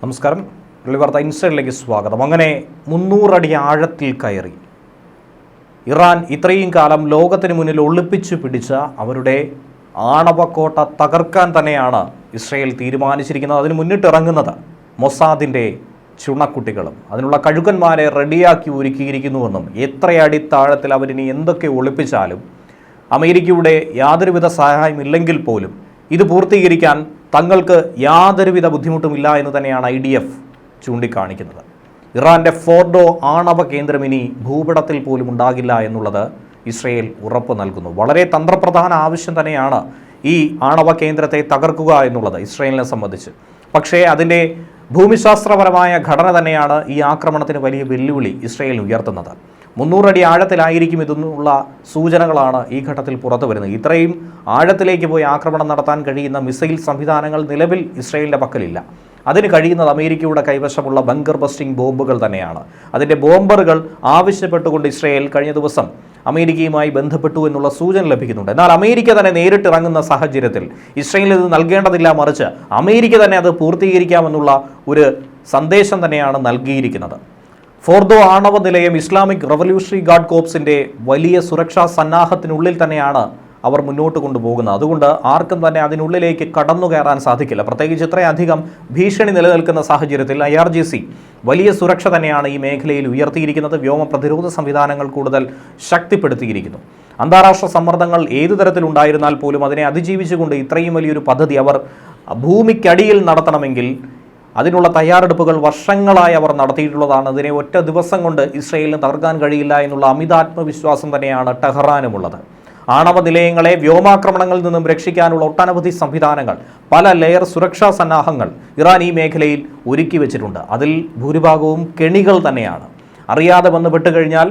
നമസ്കാരം. വാർത്ത ഇൻസൈഡിലേക്ക് സ്വാഗതം. അങ്ങനെ മുന്നൂറടി ആഴത്തിൽ കയറി. ഇറാൻ ഇത്രയും കാലം ലോകത്തിന് മുന്നിൽ ഒളിപ്പിച്ചു പിടിച്ച അവരുടെ ആണവക്കോട്ട തകർക്കാൻ തന്നെയാണ് ഇസ്രയേൽ തീരുമാനിച്ചിരിക്കുന്നത്. അതിന് മുന്നിട്ടിറങ്ങുന്നത് മൊസാദിന്റെ ചുണക്കുട്ടികളും. അതിനുള്ള കഴുകന്മാരെ റെഡിയാക്കി ഒരുക്കിയിരിക്കുന്നുവെന്നും എത്രയടി താഴത്തിൽ അവരിനി എന്തൊക്കെ ഒളിപ്പിച്ചാലും അമേരിക്കയുടെ യാതൊരുവിധ സഹായമില്ലെങ്കിൽ പോലും ഇത് പൂർത്തീകരിക്കാൻ തങ്ങൾക്ക് യാതൊരുവിധ ബുദ്ധിമുട്ടുമില്ല എന്ന് തന്നെയാണ് ഐ ഡി എഫ് ചൂണ്ടിക്കാണിക്കുന്നത്. ഇറാന്റെ ഫോർഡോ ആണവ കേന്ദ്രം ഇനി ഭൂപടത്തിൽ പോലും ഉണ്ടാകില്ല എന്നുള്ളത് ഇസ്രയേൽ ഉറപ്പ് നൽകുന്നു. വളരെ തന്ത്രപ്രധാന ആവശ്യം തന്നെയാണ് ഈ ആണവ കേന്ദ്രത്തെ തകർക്കുക എന്നുള്ളത് ഇസ്രയേലിനെ സംബന്ധിച്ച്. പക്ഷേ അതിന്റെ ഭൂമിശാസ്ത്രപരമായ ഘടന തന്നെയാണ് ഈ ആക്രമണത്തിന് വലിയ വെല്ലുവിളി ഇസ്രയേൽ ഉയർത്തുന്നത്. മുന്നൂറടി ആഴത്തിലായിരിക്കും ഇതെന്നുള്ള സൂചനകളാണ് ഈ ഘട്ടത്തിൽ പുറത്തു വരുന്നത്. ഇത്രയും ആഴത്തിലേക്ക് പോയി ആക്രമണം നടത്താൻ കഴിയുന്ന മിസൈൽ സംവിധാനങ്ങൾ നിലവിൽ ഇസ്രയേലിന്റെ പക്കലില്ല. അതിന് കഴിയുന്നത് അമേരിക്കയുടെ കൈവശമുള്ള ബങ്കർ ബസ്റ്റിംഗ് ബോംബുകൾ തന്നെയാണ്. അതിന്റെ ബോംബറുകൾ ആവശ്യപ്പെട്ടുകൊണ്ട് ഇസ്രയേൽ കഴിഞ്ഞ ദിവസം അമേരിക്കയുമായി ബന്ധപ്പെട്ടു എന്നുള്ള സൂചന ലഭിക്കുന്നുണ്ട്. എന്നാൽ അമേരിക്ക തന്നെ നേരിട്ടിറങ്ങുന്ന സാഹചര്യത്തിൽ ഇസ്രയേലിൽ ഇത് നൽകേണ്ടതില്ല മറിച്ച് അമേരിക്ക തന്നെ അത് പൂർത്തീകരിക്കാമെന്നുള്ള ഒരു സന്ദേശം തന്നെയാണ് നൽകിയിരിക്കുന്നത്. ഫോർദോ ആണവ നിലയം ഇസ്ലാമിക് റവല്യൂഷണറി ഗാർഡ് കോപ്സിന്റെ വലിയ സുരക്ഷാ സന്നാഹത്തിനുള്ളിൽ തന്നെയാണ് അവർ മുന്നോട്ട് കൊണ്ടുപോകുന്നത്. അതുകൊണ്ട് ആർക്കും തന്നെ അതിനുള്ളിലേക്ക് കടന്നു കയറാൻ സാധിക്കില്ല. പ്രത്യേകിച്ച് ഇത്രയധികം ഭീഷണി നിലനിൽക്കുന്ന സാഹചര്യത്തിൽ ഐ വലിയ സുരക്ഷ തന്നെയാണ് ഈ മേഖലയിൽ ഉയർത്തിയിരിക്കുന്നത്. വ്യോമ പ്രതിരോധ സംവിധാനങ്ങൾ കൂടുതൽ ശക്തിപ്പെടുത്തിയിരിക്കുന്നു. അന്താരാഷ്ട്ര സമ്മർദ്ദങ്ങൾ ഏതു തരത്തിലുണ്ടായിരുന്നാൽ പോലും അതിനെ അതിജീവിച്ചുകൊണ്ട് ഇത്രയും വലിയൊരു പദ്ധതി അവർ ഭൂമിക്കടിയിൽ നടത്തണമെങ്കിൽ അതിനുള്ള തയ്യാറെടുപ്പുകൾ വർഷങ്ങളായി അവർ നടത്തിയിട്ടുള്ളതാണ്. അതിനെ ഒറ്റ ദിവസം കൊണ്ട് ഇസ്രയേലിന് തകർക്കാൻ കഴിയില്ല എന്നുള്ള അമിതാത്മവിശ്വാസം തന്നെയാണ് ടെഹ്റാനുമുള്ളത്. ആണവ നിലയങ്ങളെ വ്യോമാക്രമണങ്ങളിൽ നിന്നും രക്ഷിക്കാനുള്ള ഒട്ടനവധി സംവിധാനങ്ങൾ പല ലെയർ സുരക്ഷാ സന്നാഹങ്ങൾ ഇറാൻ ഈ മേഖലയിൽ ഒരുക്കി വെച്ചിട്ടുണ്ട്. അതിൽ ഭൂരിഭാഗവും കെണികൾ തന്നെയാണ്. അറിയാതെ വന്ന് കഴിഞ്ഞാൽ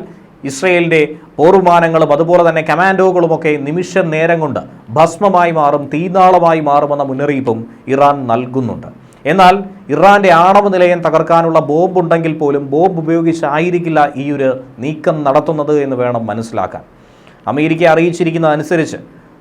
ഇസ്രയേലിന്റെ പോർവിമാനങ്ങളും അതുപോലെ തന്നെ കമാൻഡോകളുമൊക്കെ നിമിഷ നേരം കൊണ്ട് ഭസ്മമായി മാറും തീനാളമായി മാറുമെന്ന മുന്നറിയിപ്പും ഇറാൻ നൽകുന്നുണ്ട്. എന്നാൽ ഇറാന്റെ ആണവ നിലയം തകർക്കാനുള്ള ബോംബ് ഉണ്ടെങ്കിൽ പോലും ബോംബ് ഉപയോഗിച്ചായിരിക്കില്ല ഈ ഒരു നീക്കം നടത്തുന്നത് എന്ന് വേണം മനസ്സിലാക്കാൻ. അമേരിക്ക അറിയിച്ചിരിക്കുന്നതനുസരിച്ച്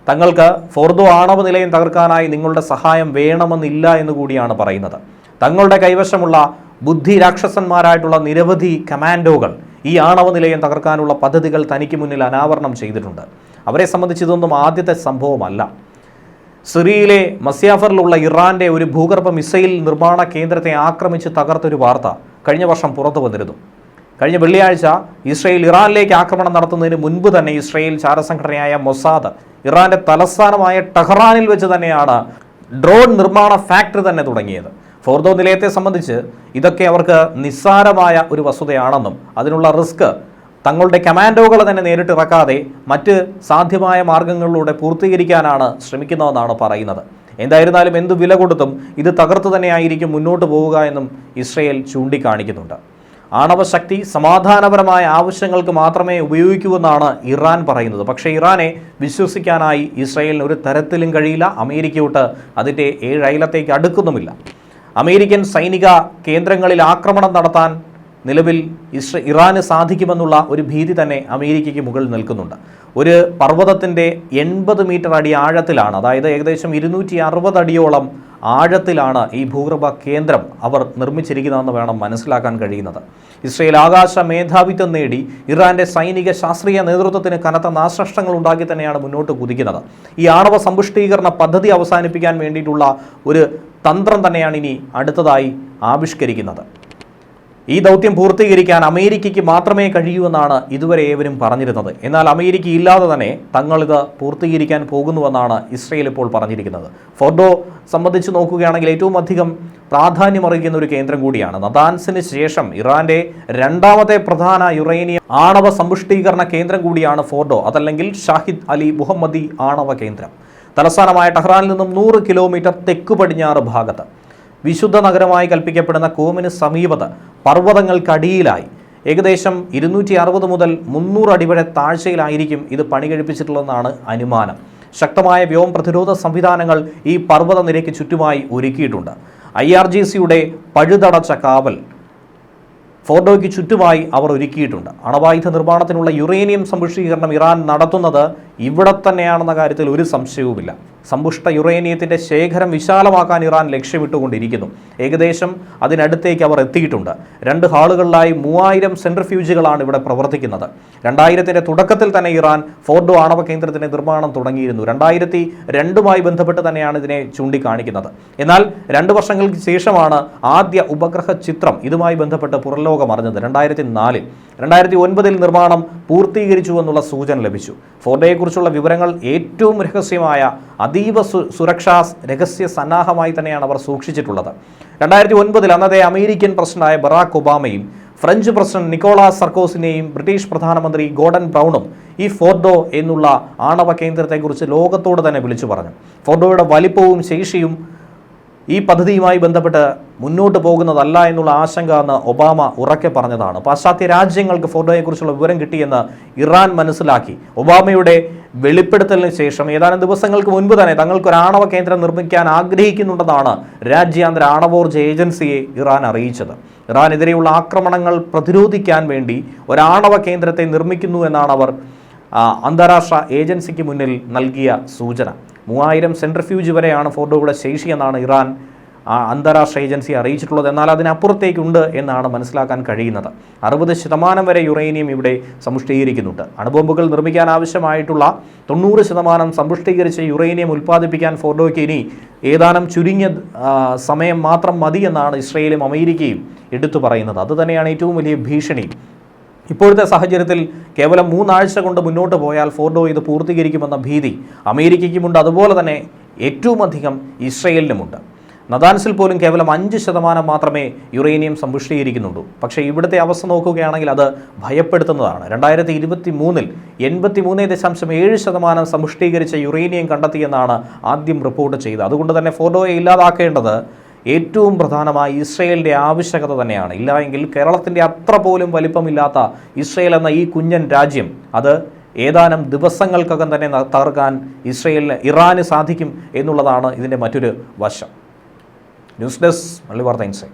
തങ്ങൾക്ക് ഫോർദോ ആണവ നിലയം തകർക്കാനായി നിങ്ങളുടെ സഹായം വേണമെന്നില്ല എന്ന് കൂടിയാണ് പറയുന്നത്. തങ്ങളുടെ കൈവശമുള്ള ബുദ്ധി രാക്ഷസന്മാരായിട്ടുള്ള നിരവധി കമാൻഡോകൾ ഈ ആണവ നിലയം തകർക്കാനുള്ള പദ്ധതികൾ തനിക്ക് മുന്നിൽ അനാവരണം ചെയ്തിട്ടുണ്ട്. അവരെ സംബന്ധിച്ച് ഇതൊന്നും ആദ്യത്തെ സംഭവമല്ല. സിറിയയിലെ മസ്യാഫറിലുള്ള ഇറാന്റെ ഒരു ഭൂഗർഭ മിസൈൽ നിർമ്മാണ കേന്ദ്രത്തെ ആക്രമിച്ച് തകർത്തൊരു വാർത്ത കഴിഞ്ഞ വർഷം പുറത്തു വന്നിരുന്നു. കഴിഞ്ഞ വെള്ളിയാഴ്ച ഇസ്രയേൽ ഇറാനിലേക്ക് ആക്രമണം നടത്തുന്നതിന് മുൻപ് തന്നെ ഇസ്രയേൽ ചാരസംഘടനയായ മൊസാദ് ഇറാന്റെ തലസ്ഥാനമായ ടെഹ്റാനിൽ വെച്ച് തന്നെയാണ് ഡ്രോൺ നിർമ്മാണ ഫാക്ടറി തന്നെ തുടങ്ങിയത്. ഫോർദോ നിലയത്തെ സംബന്ധിച്ച് ഇതൊക്കെ അവർക്ക് നിസ്സാരമായ ഒരു വസ്തുതയാണെന്നും അതിനുള്ള റിസ്ക് തങ്ങളുടെ കമാൻഡോകൾ തന്നെ നേരിട്ടിറക്കാതെ മറ്റ് സാധ്യമായ മാർഗങ്ങളിലൂടെ പൂർത്തീകരിക്കാനാണ് ശ്രമിക്കുന്നതെന്നാണ് പറയുന്നത്. എന്തായിരുന്നാലും എന്ത് വില കൊടുത്തും ഇത് തകർത്ത് തന്നെയായിരിക്കും മുന്നോട്ട് പോവുക എന്നും ഇസ്രയേൽ ചൂണ്ടിക്കാണിക്കുന്നുണ്ട്. ആണവശക്തി സമാധാനപരമായ ആവശ്യങ്ങൾക്ക് മാത്രമേ ഉപയോഗിക്കൂവെന്നാണ് ഇറാൻ പറയുന്നത്. പക്ഷേ ഇറാനെ വിശ്വസിക്കാനായി ഇസ്രയേലിന് ഒരു തരത്തിലും കഴിയില്ല. അമേരിക്കയോട്ട് അതിന്റെ ഏഴയലത്തേക്ക് അടുക്കുന്നുമില്ല. അമേരിക്കൻ സൈനിക കേന്ദ്രങ്ങളിൽ ആക്രമണം നടത്താൻ നിലവിൽ ഇസ്ര ഇറാന് സാധിക്കുമെന്നുള്ള ഒരു ഭീതി തന്നെ അമേരിക്കയ്ക്ക് മുകളിൽ നിൽക്കുന്നുണ്ട്. ഒരു പർവതത്തിന്റെ എൺപത് മീറ്റർ അടി ആഴത്തിലാണ് അതായത് ഏകദേശം ഇരുന്നൂറ്റി അറുപത് അടിയോളം ആഴത്തിലാണ് ഈ ഭൂഗർഭ കേന്ദ്രം അവർ നിർമ്മിച്ചിരിക്കുന്നതെന്ന് വേണം മനസ്സിലാക്കാൻ കഴിയുന്നത്. ഇസ്രയേൽ ആകാശ മേധാവിത്വം നേടി ഇറാന്റെ സൈനിക ശാസ്ത്രീയ നേതൃത്വത്തിന് കനത്ത നാശനഷ്ടങ്ങൾ ഉണ്ടാക്കി തന്നെയാണ് മുന്നോട്ട് കുതിക്കുന്നത്. ഈ ആണവ സമ്പുഷ്ടീകരണ പദ്ധതി അവസാനിപ്പിക്കാൻ വേണ്ടിയിട്ടുള്ള ഒരു തന്ത്രം തന്നെയാണ് ഇനി അടുത്തതായി ആവിഷ്കരിക്കുന്നത്. ഈ ദൗത്യം പൂർത്തീകരിക്കാൻ അമേരിക്കയ്ക്ക് മാത്രമേ കഴിയൂ എന്നാണ് ഇതുവരെ ഏവരും പറഞ്ഞിരുന്നത്. എന്നാൽ അമേരിക്ക ഇല്ലാതെ തന്നെ തങ്ങളിത് പൂർത്തീകരിക്കാൻ പോകുന്നുവെന്നാണ് ഇസ്രയേൽ ഇപ്പോൾ പറഞ്ഞിരിക്കുന്നത്. ഫോർഡോ സംബന്ധിച്ച് നോക്കുകയാണെങ്കിൽ ഏറ്റവും അധികം പ്രാധാന്യമറിയിക്കുന്ന ഒരു കേന്ദ്രം കൂടിയാണ്. നദാൻസിന് ശേഷം ഇറാന്റെ രണ്ടാമത്തെ പ്രധാന യുറേനിയം ആണവ സമ്പുഷ്ടീകരണ കേന്ദ്രം കൂടിയാണ് ഫോർഡോ അതല്ലെങ്കിൽ ഷാഹിദ് അലി മുഹമ്മദി ആണവ കേന്ദ്രം. തലസ്ഥാനമായ ടെഹ്റാനിൽ നിന്നും നൂറ് കിലോമീറ്റർ തെക്ക് പടിഞ്ഞാറ് ഭാഗത്ത്. വിശുദ്ധ നഗരമായി കൽപ്പിക്കപ്പെടുന്ന കോമിന് സമീപത്ത് പർവതങ്ങൾക്കടിയിലായി. ഏകദേശം ഇരുന്നൂറ്റി അറുപത് മുതൽ മുന്നൂറ് അടി വരെ താഴ്ചയിലായിരിക്കും ഇത് പണി കഴിപ്പിച്ചിട്ടുള്ളതെന്നാണ് അനുമാനം. ശക്തമായ വ്യോമ പ്രതിരോധ സംവിധാനങ്ങൾ ഈ പർവത നിരയ്ക്ക് ചുറ്റുമായി ഒരുക്കിയിട്ടുണ്ട്. ഐ ആർ ജി സിയുടെ പഴുതടച്ച കാവൽ ഫോർഡോയ്ക്ക് ചുറ്റുമായി അവർ ഒരുക്കിയിട്ടുണ്ട്. അണവായുധ നിർമ്മാണത്തിനുള്ള യുറേനിയം സംരക്ഷീകരണം ഇറാൻ നടത്തുന്നത് ഇവിടെ തന്നെയാണെന്ന കാര്യത്തിൽ ഒരു സംശയവുമില്ല. സമ്പുഷ്ട യുറേനിയത്തിന്റെ ശേഖരം വിശാലമാക്കാൻ ഇറാൻ ലക്ഷ്യമിട്ടുകൊണ്ടിരിക്കുന്നു. ഏകദേശം അതിനടുത്തേക്ക് അവർ എത്തിയിട്ടുണ്ട്. രണ്ട് ഹാളുകളിലായി മൂവായിരം സെൻട്രിഫ്യൂജുകളാണ് ഇവിടെ പ്രവർത്തിക്കുന്നത്. രണ്ടായിരത്തിന്റെ തുടക്കത്തിൽ തന്നെ ഇറാൻ ഫോർഡോ ആണവ കേന്ദ്രത്തിന്റെ നിർമ്മാണം തുടങ്ങിയിരുന്നു. രണ്ടായിരത്തി രണ്ടുമായി ബന്ധപ്പെട്ട് തന്നെയാണ് ഇതിനെ ചൂണ്ടിക്കാണിക്കുന്നത്. എന്നാൽ രണ്ട് വർഷങ്ങൾക്ക് ശേഷമാണ് ആദ്യ ഉപഗ്രഹ ചിത്രം ഇതുമായി ബന്ധപ്പെട്ട് പുറലോകം അറിഞ്ഞത് രണ്ടായിരത്തി നാലിൽ രണ്ടായിരത്തി ഒൻപതിൽ നിർമ്മാണം പൂർത്തീകരിച്ചു എന്നുള്ള സൂചന ലഭിച്ചു. ഫോർഡയെക്കുറിച്ചുള്ള വിവരങ്ങൾ ഏറ്റവും രഹസ്യമായ അതീവ സുരക്ഷാ രഹസ്യ സന്നാഹമായി തന്നെയാണ് അവർ സൂക്ഷിച്ചിട്ടുള്ളത്. രണ്ടായിരത്തി ഒൻപതിൽ അന്നത്തെ അമേരിക്കൻ പ്രസിഡന്റായ ബറാക് ഒബാമയും ഫ്രഞ്ച് പ്രസിഡന്റ് നിക്കോളാസ് സർക്കോസിനെയും ബ്രിട്ടീഷ് പ്രധാനമന്ത്രി ഗോർഡൻ ബ്രൗണും ഈ ഫോർഡോ എന്നുള്ള ആണവ കേന്ദ്രത്തെക്കുറിച്ച് ലോകത്തോട് തന്നെ വിളിച്ചു പറഞ്ഞു. ഫോർഡോയുടെ വലിപ്പവും ശേഷിയും ഈ പദ്ധതിയുമായി ബന്ധപ്പെട്ട് മുന്നോട്ട് പോകുന്നതല്ല എന്നുള്ള ആശങ്ക എന്ന് ഒബാമ ഉറക്കെ പറഞ്ഞതാണ്. പാശ്ചാത്യ രാജ്യങ്ങൾക്ക് ഫോർഡോയെക്കുറിച്ചുള്ള വിവരം കിട്ടിയെന്ന് ഇറാൻ മനസ്സിലാക്കി. ഒബാമയുടെ വെളിപ്പെടുത്തലിന് ശേഷം ഏതാനും ദിവസങ്ങൾക്ക് മുൻപ് തന്നെ തങ്ങൾക്ക് ഒരു ആണവ കേന്ദ്രം നിർമ്മിക്കാൻ ആഗ്രഹിക്കുന്നുണ്ടെന്നാണ് രാജ്യാന്തര ആണവോർജ ഏജൻസിയെ ഇറാൻ അറിയിച്ചത്. ഇറാനെതിരെയുള്ള ആക്രമണങ്ങൾ പ്രതിരോധിക്കാൻ വേണ്ടി ഒരാണവ കേന്ദ്രത്തെ നിർമ്മിക്കുന്നു എന്നാണ് അവർ അന്താരാഷ്ട്ര ഏജൻസിക്ക് മുന്നിൽ നൽകിയ സൂചന. മൂവായിരം സെൻട്രിഫ്യൂജ് വരെയാണ് ഫോർഡോയുടെ ശേഷി എന്നാണ് ഇറാൻ അന്താരാഷ്ട്ര ഏജൻസി അറിയിച്ചിട്ടുള്ളത്. എന്നാൽ അതിനപ്പുറത്തേക്കുണ്ട് എന്നാണ് മനസ്സിലാക്കാൻ കഴിയുന്നത്. അറുപത് ശതമാനം വരെ യുറേനിയം ഇവിടെ സമ്പുഷ്ടീകരിക്കുന്നുണ്ട് അണുബോംബുകൾ നിർമ്മിക്കാൻ ആവശ്യമായിട്ടുള്ള തൊണ്ണൂറ് ശതമാനം സമ്പുഷ്ടീകരിച്ച യുറേനിയം ഉൽപ്പാദിപ്പിക്കാൻ ഫോർഡോയ്ക്ക് ഇനി ഏതാനും ചുരുങ്ങിയ സമയം മാത്രം മതി എന്നാണ് ഇസ്രയേലും അമേരിക്കയും എടുത്തു പറയുന്നത്. അതുതന്നെയാണ് ഏറ്റവും വലിയ ഭീഷണി. ഇപ്പോഴത്തെ സാഹചര്യത്തിൽ കേവലം മൂന്നാഴ്ച കൊണ്ട് മുന്നോട്ട് പോയാൽ ഫോർഡോ ഇത് പൂർത്തീകരിക്കുമെന്ന ഭീതി അമേരിക്കയ്ക്കുമുണ്ട്. അതുപോലെ തന്നെ ഏറ്റവും അധികം ഇസ്രയേലിനുമുണ്ട്. നദാൻസിൽ പോലും കേവലം അഞ്ച് ശതമാനം മാത്രമേ യുറേനിയം സമ്പുഷ്ടീകരിക്കുന്നുള്ളൂ. പക്ഷേ ഇവിടുത്തെ അവസ്ഥ നോക്കുകയാണെങ്കിൽ അത് ഭയപ്പെടുത്തുന്നതാണ്. രണ്ടായിരത്തി ഇരുപത്തി മൂന്നിൽ എൺപത്തി മൂന്ന് ദശാംശം ഏഴ് ശതമാനം സമ്പുഷ്ടീകരിച്ച യുറേനിയം കണ്ടെത്തിയെന്നാണ് ആദ്യം റിപ്പോർട്ട് ചെയ്തത്. അതുകൊണ്ട് തന്നെ ഫോർഡോയെ ഇല്ലാതാക്കേണ്ടത് ഏറ്റവും പ്രധാനമായി ഇസ്രയേലിന്റെ ആവശ്യകത തന്നെയാണ്. ഇല്ലായെങ്കിൽ കേരളത്തിന്റെ അത്ര പോലും വലിപ്പമില്ലാത്ത ഇസ്രയേൽ എന്ന ഈ കുഞ്ഞൻ രാജ്യം അത് ഏതാനും ദിവസങ്ങൾക്കകം തന്നെ തകർക്കാൻ ഇസ്രയേലിന് ഇറാന് സാധിക്കും എന്നുള്ളതാണ് ഇതിന്റെ മറ്റൊരു വശം. ന്യൂസ് ഡെസ്ക് മള്ളി വാർത്ത ഇൻസൈറ്റ്